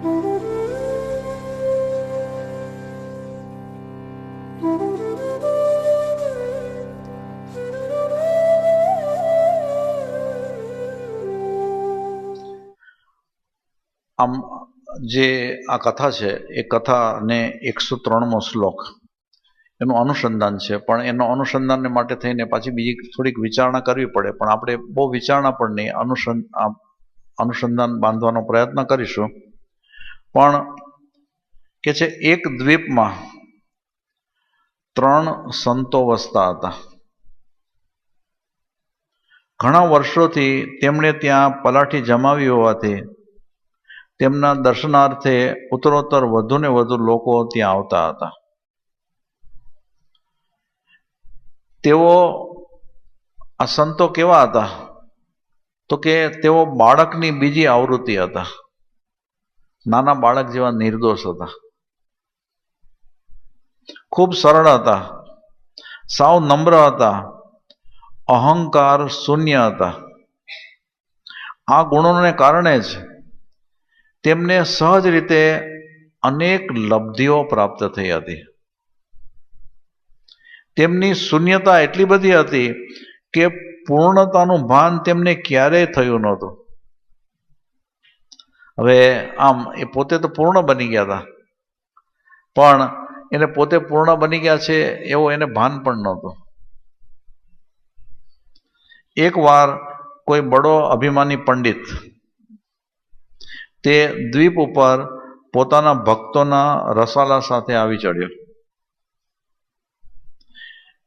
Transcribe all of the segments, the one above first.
આમ જે આ કથા છે, એ કથાને એકસો ત્રણમો શ્લોક. એનું અનુસંધાન છે, પણ એનો અનુસંધાનને માટે થઈને પાછી બીજી થોડીક વિચારણા કરવી પડે, પણ આપણે બહુ વિચારણા પણ નહીં, અનુસંધ અનુસંધાન બાંધવાનો પ્રયત્ન કરીશું. પણ કે છે એક દ્વીપમાં ત્રણ સંતો વસતા હતા. ઘણા વર્ષોથી તેમણે ત્યાં પલાઠી જમાવી હોવાથી તેમના દર્શનાર્થે ઉત્તરોત્તર વધુ ને વધુ લોકો ત્યાં આવતા હતા. તેઓ આ સંતો કેવા હતા? તો કે તેઓ બાળકની બીજી આવૃત્તિ હતા. નાના બાળક જેવા નિર્દોષ હતા. ખૂબ સરળ હતા. સાવ નમ્ર હતા. અહંકાર શૂન્ય હતા. આ ગુણોને કારણે જ તેમને સહજ રીતે અનેક લબ્ધિઓ પ્રાપ્ત થઈ હતી. તેમની શૂન્યતા એટલી બધી હતી કે પૂર્ણતાનું ભાન તેમને ક્યારેય થયું નહોતું. હવે આમ એ પોતે તો પૂર્ણ બની ગયા હતા પણ એને પોતે પૂર્ણ બની ગયા છે એવો એને ભાન પણ નહોતું. એકવાર કોઈ બડો અભિમાની પંડિત તે દ્વીપ ઉપર પોતાના ભક્તોના રસાલા સાથે આવી ચડ્યો.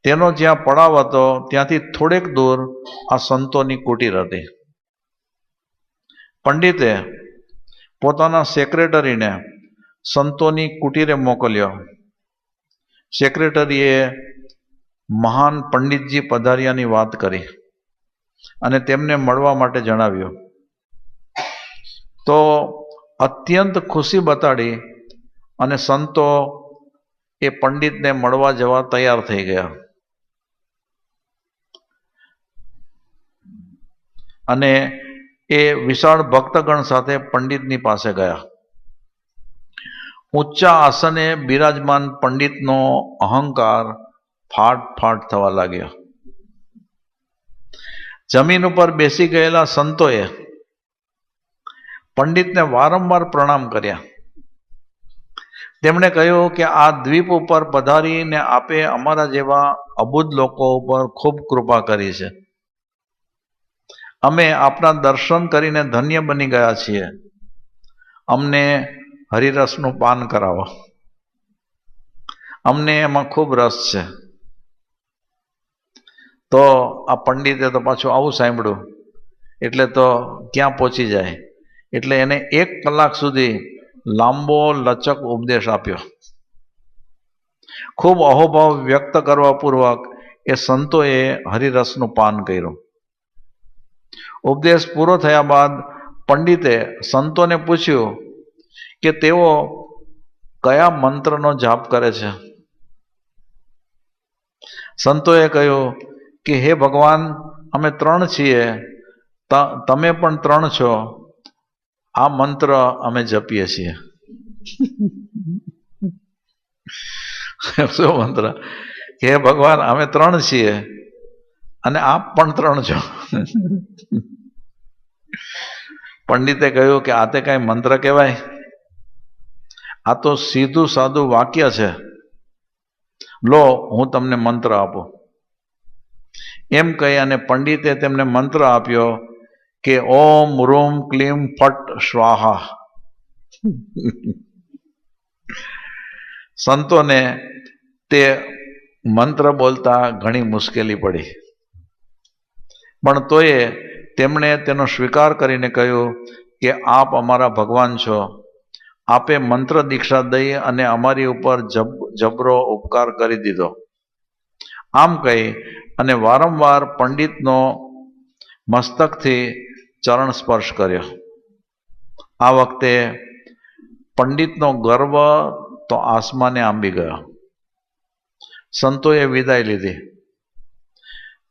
તેનો જ્યાં પડાવ હતો ત્યાંથી થોડેક દૂર આ સંતોની કુટીર હતી. પંડિતે પોતાના સેક્રેટરીને સંતોની કુટીરે મોકલ્યો. સેક્રેટરીએ મહાન પંડિતજી પધાર્યાની વાત કરી અને તેમને મળવા માટે જણાવ્યું. તો અત્યંત ખુશી બતાડી અને સંતો એ પંડિતને મળવા જવા તૈયાર થઈ ગયા. અને એ વિશાળ ભક્તગણ સાથે પંડિતની પાસે ગયા. ઊંચા આસને બિરાજમાન પંડિતનો અહંકાર ફાટ ફાટ થવા લાગ્યો. જમીન ઉપર બેસી ગયેલા સંતોએ પંડિતને વારંવાર પ્રણામ કર્યા. તેમણે કહ્યું કે આ દ્વીપ ઉપર પધારીને આપે અમારા જેવા અબુદ્ધ લોકો ઉપર ખૂબ કૃપા કરી છે. અમે આપના દર્શન કરીને ધન્ય બની ગયા છીએ. અમને હરિરસનું પાન કરાવો. અમને એમાં ખૂબ રસ છે. તો આ પંડિતે તો પાછું આવું સાંભળ્યું. એટલે તો ક્યાં પહોંચી જાય? એટલે એને એક કલાક સુધી લાંબો, લચક ઉપદેશ આપ્યો. ખૂબ અહોભાવ વ્યક્ત કરવા પૂર્વક એ સંતોએ હરિરસનું પાન કર્યું. ઉપદેશ પૂરો થયા બાદ પંડિતે સંતોને પૂછ્યું કે તેઓ કયા મંત્રનો જાપ કરે છે? સંતોએ કહ્યું કે, હે ભગવાન, અમે ત્રણ છીએ. તમે પણ ત્રણ છો. આ મંત્ર અમે જપીએ છીએ. શું મંત્ર? હે ભગવાન, અમે ત્રણ છીએ. અને આપ પણ ત્રણ છો. પંડિતે કહ્યું કે આ તે કાંઈ મંત્ર કહેવાય? આ તો સીધું સાદું વાક્ય છે. લો, હું તમને મંત્ર આપું. એમ કહી અને પંડિતે તેમને મંત્ર આપ્યો કે ઓમ રૂમ ક્લીમ ફટ સ્વાહા. સંતોને તે મંત્ર બોલતા ઘણી મુશ્કેલી પડી. પણ તોય તેમણે તેનો સ્વીકાર કરીને કહ્યું કે આપ અમારા ભગવાન છો. આપે મંત્ર દીક્ષા દઈ અને અમારી ઉપર જબ, જબરો ઉપકાર કરી દીધો. આમ કહી અને વારંવાર પંડિતનો મસ્તકથી ચરણ સ્પર્શ કર્યો. આ વખતે પંડિતનો ગર્વ તો આસમાને આંબી ગયો. સંતોએ વિદાય લીધી.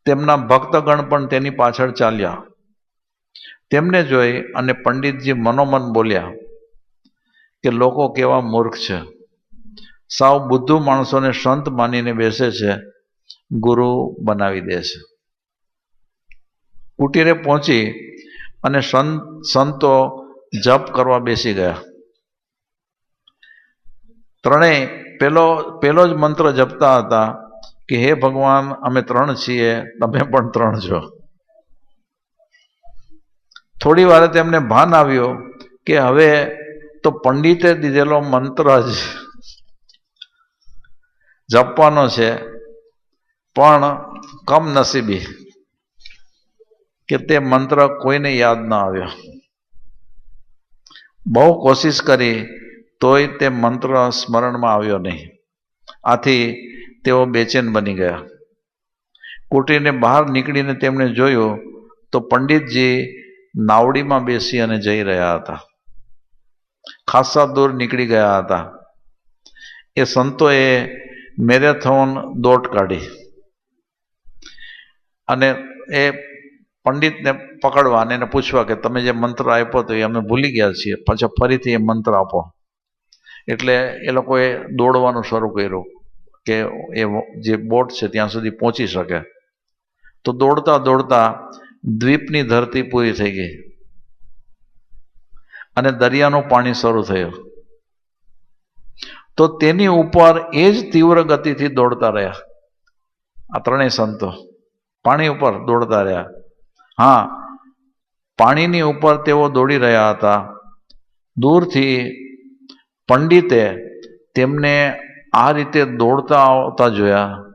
તેમના ભક્તગણ પણ તેની પાછળ ચાલ્યા. તેમને જોઈ અને પંડિતજી મનોમન બોલ્યા, કે લોકો કેવા મૂર્ખ છે. સાવ બુદ્ધુ માણસોને સંત માનીને બેસે છે, ગુરુ બનાવી દે છે. કુટીરે પહોંચી અને સંત સંતો જપ કરવા બેસી ગયા. ત્રણેય પેલો પેલો જ મંત્ર જપતા હતા કે હે ભગવાન, અમે ત્રણ છીએ, તમે પણ ત્રણ છો. થોડી વારે તેમને ભાન આવ્યું કે હવે તો પંડિતે દીધેલો મંત્ર જ જપવાનો છે, પણ કમનસીબી કે તે મંત્ર કોઈને યાદ ન આવ્યો. બહુ કોશિશ કરી તોય તે મંત્ર સ્મરણમાં આવ્યો નહીં. આથી તેઓ બેચેન બની ગયા. કુટીને બહાર નીકળીને તેમણે જોયું તો પંડિતજી નાવડીમાં બેસી અને જઈ રહ્યા હતા. ખાસા દૂર નીકળી ગયા હતા. એ સંતોએ મેરેથોન દોટ કાઢી અને એ પંડિતને પકડવા અને એને પૂછવા કે તમે જે મંત્ર આપ્યો તો એ અમે ભૂલી ગયા છીએ. પછી ફરીથી એ મંત્ર આપો. એટલે એ લોકોએ દોડવાનું શરૂ કર્યું. કે એ જે બોટ છે ત્યાં સુધી પહોંચી શકે. તો દોડતા દોડતા દ્વીપની ધરતી પૂરી થઈ ગઈ. અને દરિયાનું પાણી શરૂ થયું. તો તેની ઉપર એ જ તીવ્ર ગતિથી દોડતા રહ્યા. આ ત્રણેય સંતો પાણી ઉપર દોડતા રહ્યા. હા, પાણીની ઉપર તેઓ દોડી રહ્યા હતા. દૂરથી પંડિતે તેમને આ રીતે દોડતા આવતા જોયા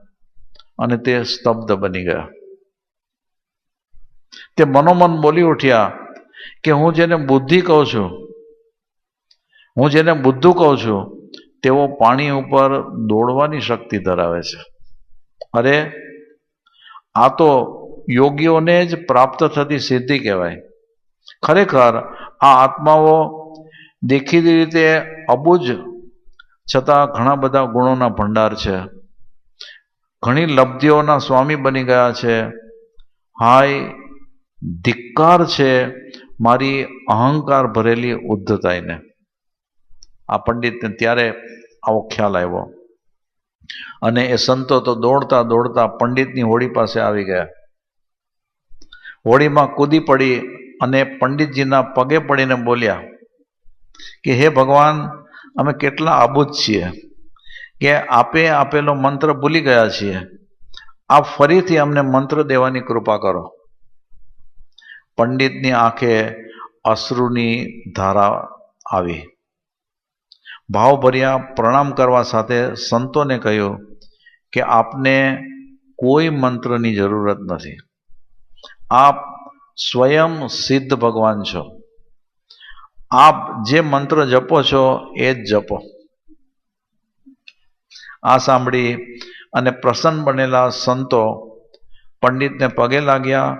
અને તે સ્તબ્ધ બની ગયા. તે મનોમન બોલી ઉઠ્યા કે હું જેને બુદ્ધિ કહું છું, હું જેને બુદ્ધુ કહું છું, તેઓ પાણી ઉપર દોડવાની શક્તિ ધરાવે છે. અરે, આ તો યોગીઓને જ પ્રાપ્ત થતી સિદ્ધિ કહેવાય. ખરેખર આ આત્માઓ દેખીતી રીતે અબુજ છતાં ઘણા બધા ગુણોના ભંડાર છે. ઘણી લબ્ધિઓના સ્વામી બની ગયા છે. હાય, ધિક્કાર છે મારી અહંકાર ભરેલી ઉદ્ધતાઈને. આ પંડિતને ત્યારે આવો ખ્યાલ આવ્યો. અને એ સંતો તો દોડતા દોડતા પંડિતની હોડી પાસે આવી ગયા. હોડીમાં કૂદી પડી અને પંડિતજીના પગે પડીને બોલ્યા, કે હે ભગવાન અમે કેટલા આબૂદ છીએ કે આપે આપેલો મંત્ર ભૂલી ગયા છીએ. આપ ફરીથી અમને મંત્ર દેવાની કૃપા કરો. પંડિતની આંખે અશ્રુની ધારા આવી. ભાવભર્યા પ્રણામ કરવા સાથે સંતોને કહ્યું કે આપને કોઈ મંત્રની જરૂરત નથી. આપ સ્વયં સિદ્ધ ભગવાન છો. આપ જે મંત્ર જપો છો, એ જ જપો. આ સાંભળી અને પ્રસન્ન બનેલા સંતો પંડિતને પગે લાગ્યા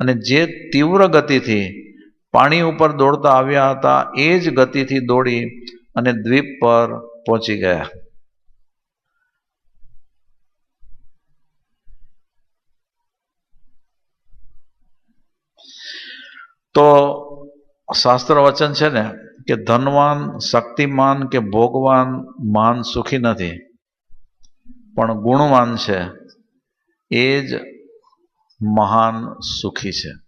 અને જે તીવ્ર ગતિથી પાણી ઉપર દોડતા આવ્યા હતા, એ જ ગતિથી દોડી અને દ્વીપ પર પહોંચી ગયા. તો શાસ્ત્ર વચન છે ને કે ધનવાન, શક્તિમાન કે ભોગવાન માન સુખી નથી. પણ ગુણવાન છે. એ જ મહાન સુખી છે.